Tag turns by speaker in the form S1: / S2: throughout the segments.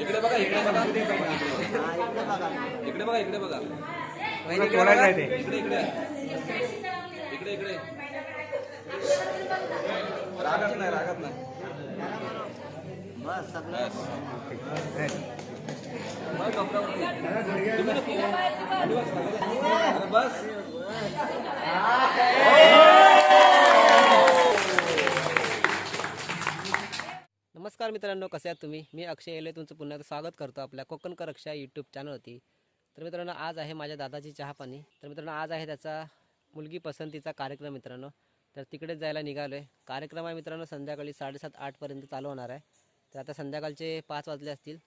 S1: इकडे बघा इकडे बघा. इकडे बघा इकडे बघा. इकडे बघा इकडे इकडे. इकडे इकडे. रागत नाही रागत नाही.
S2: बस सगळं.
S1: बस. बस.
S3: नमस्कार मित्रांनो कसे आहात तुम्ही? मी अक्षय येले तुमचं पुन्हा स्वागत करतो आपल्या कोकण रक्षा यूट्यूब चॅनलवरती तर मित्रांनो आज आहे माझ्या दादाची चहापाणी. तर मित्रांनो आज आहे त्याचा मुलगी पसंतीचा कार्यक्रम मित्रांनो. तर तिकडेच जायला निघालो आहे कार्यक्रम आहे मित्रांनो संध्याकाळी साडेसात आठपर्यंत चालू होणार आहे. तर आता संध्याकाळचे पाच वाजले असतील.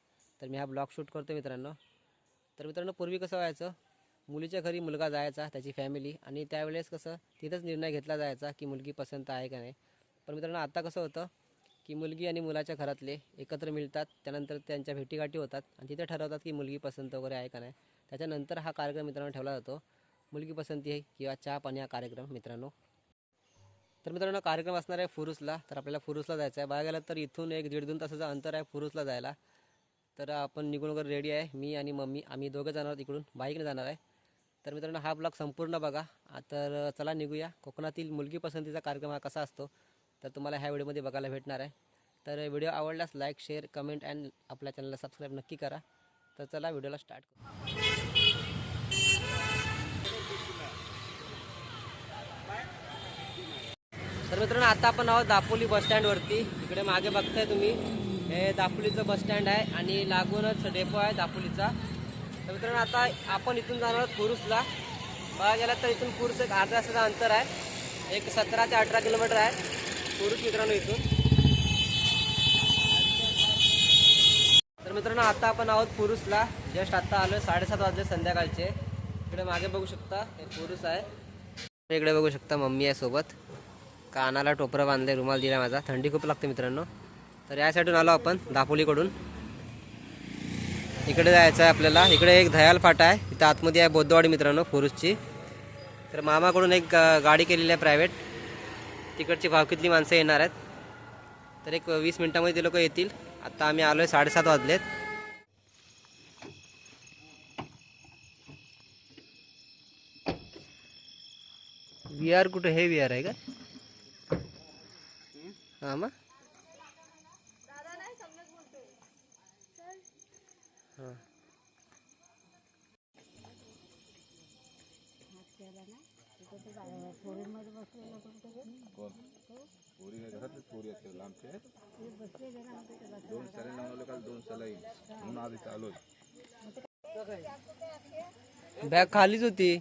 S3: तर मी हा ब्लॉग शूट करतो मित्रांनो. तर मित्रांनो पूर्वी कसं व्हायचं? मुलीच्या घरी मुलगा जायचा त्याची फॅमिली आणि त्यावेळेस कसं तिथंच निर्णय घेतला जायचा की मुलगी पसंत आहे का नाही. पण मित्रांनो आता कसं होतं? की मुलगी आणि मुलाच्या घरातले एकत्र मिळतात त्यानंतर त्यांच्या भेटीगाठी होतात आणि तिथे ठरवतात की मुलगी पसंत वगैरे आहे का नाही. त्याच्यानंतर हा कार्यक्रम मित्रांनो ठेवला जातो. मुलगी पसंती आहे किंवा चहा पाणी हा कार्यक्रम मित्रांनो. तर मित्रांनो कार्यक्रम असणार आहे फुरुसला. तर आपल्याला फुरुसला जायचं आहे. बघा गेलं तर इथून एक दीड दोन तासाचं अंतर आहे फुरुसला जायला. तर आपण निघून वगैरे रेडी आहे. मी आणि मम्मी आम्ही दोघं जाणार आहोत इकडून. बाईकने जाणार आहे. तर मित्रांनो हा ब्लॉग संपूर्ण बघा. तर चला निघूया. कोकणातील मुलगी पसंतीचा कार्यक्रम हा कसा असतो? तर तुम्हाला ह्या व्हिडिओमध्ये बघायला भेटणार आहे. तर व्हिडिओ आवडल्यास लाईक शेअर कमेंट अँड आपल्या चॅनलला सबस्क्राईब नक्की करा. तर चला व्हिडिओला स्टार्ट करू. तर मित्रांनो आता आपण आहोत दापोली बस स्टँडवरती इकडे मागे बघताय तुम्ही. हे दापोलीचं बस स्टँड आहे आणि लागूनच डेपो आहे दापोलीचा. तर मित्रांनो आता आपण इथून जाणार आहोत कुरुसला. बघा गेला तर इथून कुरुस एक अर्धा तासाचं अंतर आहे. एक सतरा ते अठरा किलोमीटर आहे. स्वरूप मित्रांनो येतो तर मित्रांनो आता आपण आहोत पुरुषला. जस्ट आता आलो साडेसात वाजले संध्याकाळचे. इकडे मागे बघू शकता हे पुरुष आहे. इकडे बघू शकता मम्मी आहे सोबत. कानाला टोपरं बांधले रुमाल दिला माझा. थंडी खूप लागते मित्रांनो. तर या साईडून आलो आपण दापोलीकडून. इकडे जायचं आहे आपल्याला. इकडे एक दयाल फाटा आहे. इथं आतमध्ये आहे बौद्धवाडी मित्रांनो पुरुषची. तर मामाकडून एक गाडी केलेली आहे प्रायव्हेट तिकडची भावकीतली माणसं येणार आहेत? तर एक वीस मिनटामध्ये ते लोक येतील. आता आम्ही आलो आहे साडेसात वाजलेत. विहार आर कुठं? हे विहार आर आहे का? हां मग?
S1: दोन सलाईन लावले काल दोन सलाईन म्हणून इथे आलोय
S3: बॅग खालीच होती.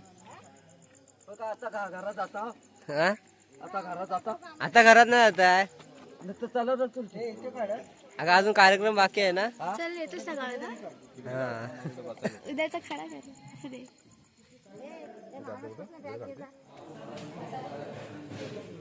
S2: आता घरात जाता
S3: हा.
S2: आता घरात जाता.
S3: आता घरात नाही जात आहे
S2: नुसतं चालत असेल
S3: अगं अजून कार्यक्रम बाकी आहे ना?
S4: चल येतो सकाळ ना.
S3: हा.
S4: उद्याचा खडा कर. असं दे.
S2: Thank you.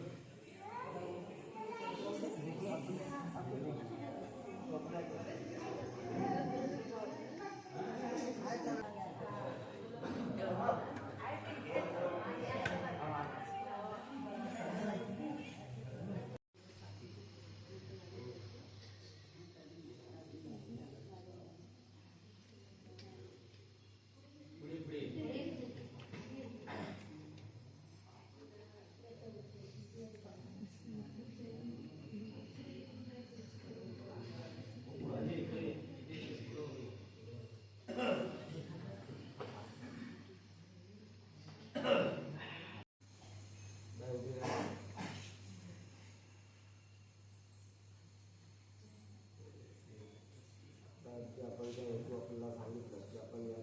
S2: की
S1: आपण त्या हेतू आपल्याला सांगितलं की आपण या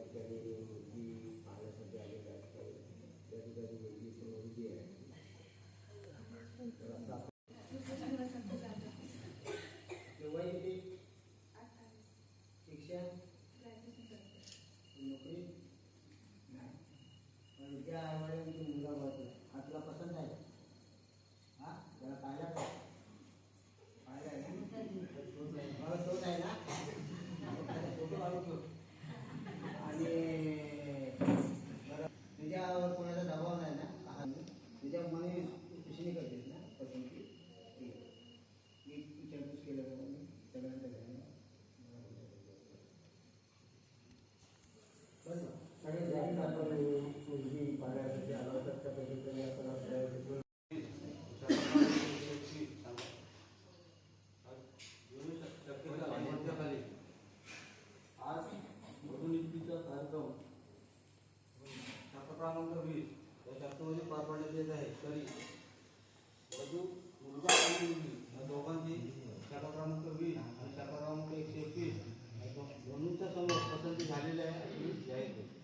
S1: जाऊन. छात्र क्रमांक वीस या शास्त्रामध्ये पार पाडण्यात येत आहे तरी. मुलगा आणि मुलगी या
S5: दोघांची शाखा क्रमांक वीस आणि शाखा क्रमांक एकशे एकवीस. दोन्हीच्या समोर पसंती झालेली आहे आणि जाहीर केली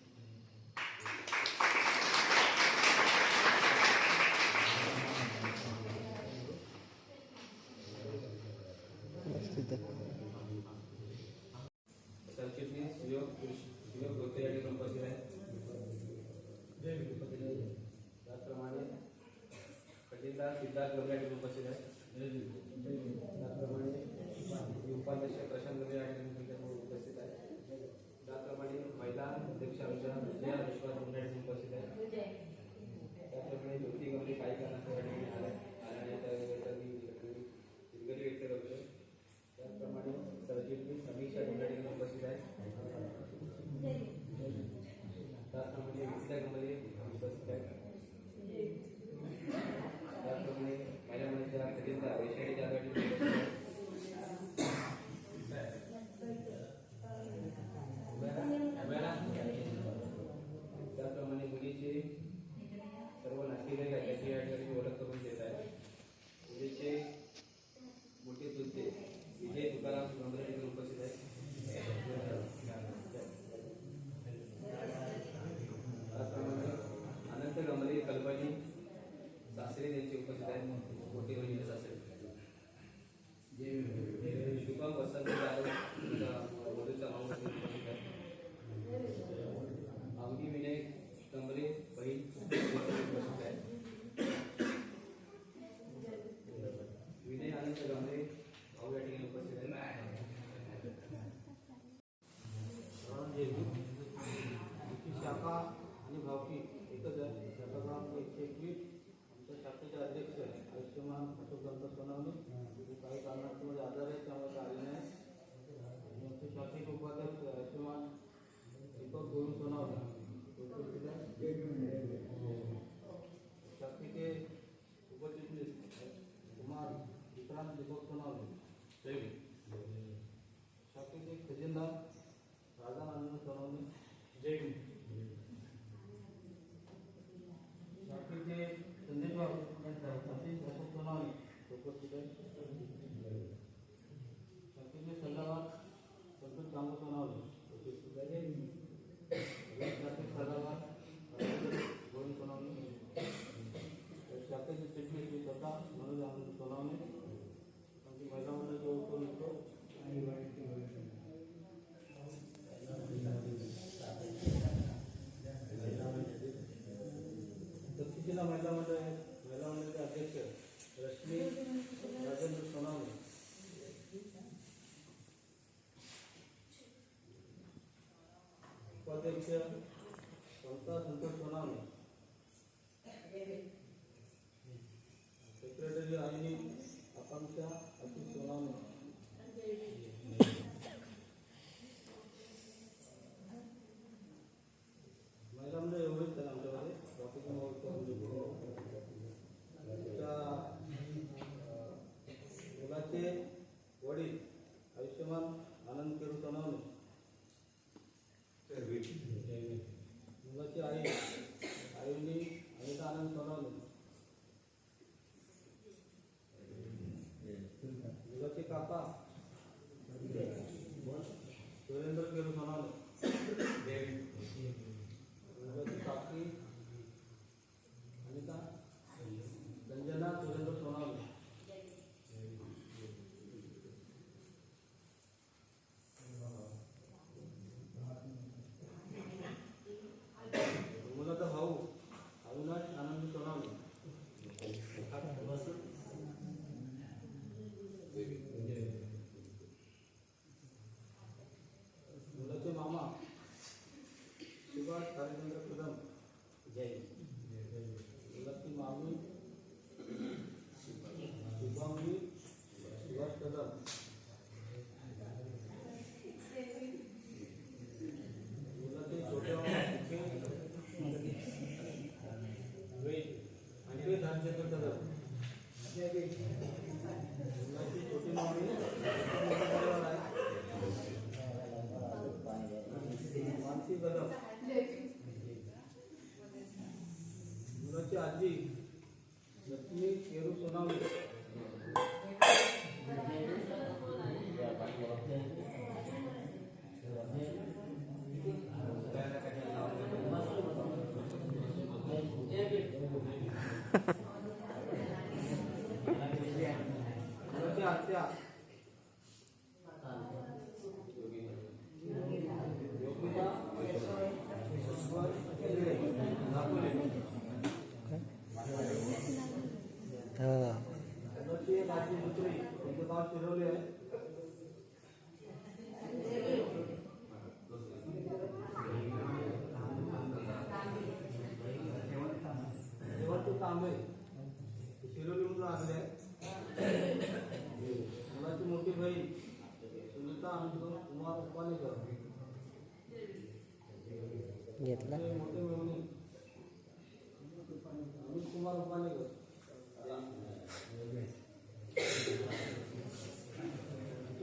S5: Thank सिद्धार्थ गंगाटे उपस्थित आहेत. देखो किधर छत्तीस में सलावार संतुल कामों तो ना हो छत्तीस को लगे छत्तीस सलावार गोविंद सोनावने छत्तीस में ट्रीटमेंट भी करता मनोज आनंद सोनावने क्योंकि महिलाओं ने जो उसको उसको दक्षिण जिला महिला मंडल है, महिला मंडल के अध्यक्ष रश्मि राजेंद्र सोनावने उपाध्यक्ष संता संतोष सोनावने सेक्रेटरी राजनी मुलाची आजी लक्ष्मी केरू सोनावली Ha ha ha.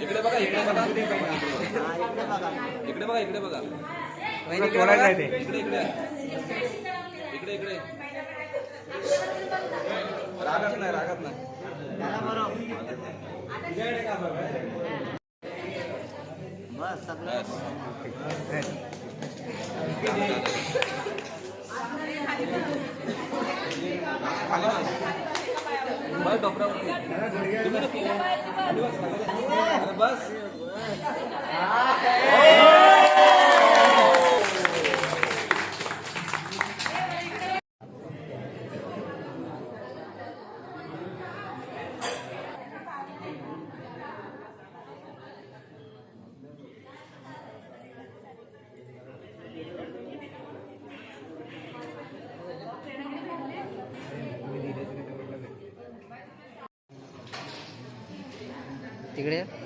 S6: इकडे बघा इकडे बघा. इकडे बघा इकडे बघा. इकडे इकडे इकडे. इकडे रागत नाही रागत नाही. बस. टोपरावर बस.
S3: tigre.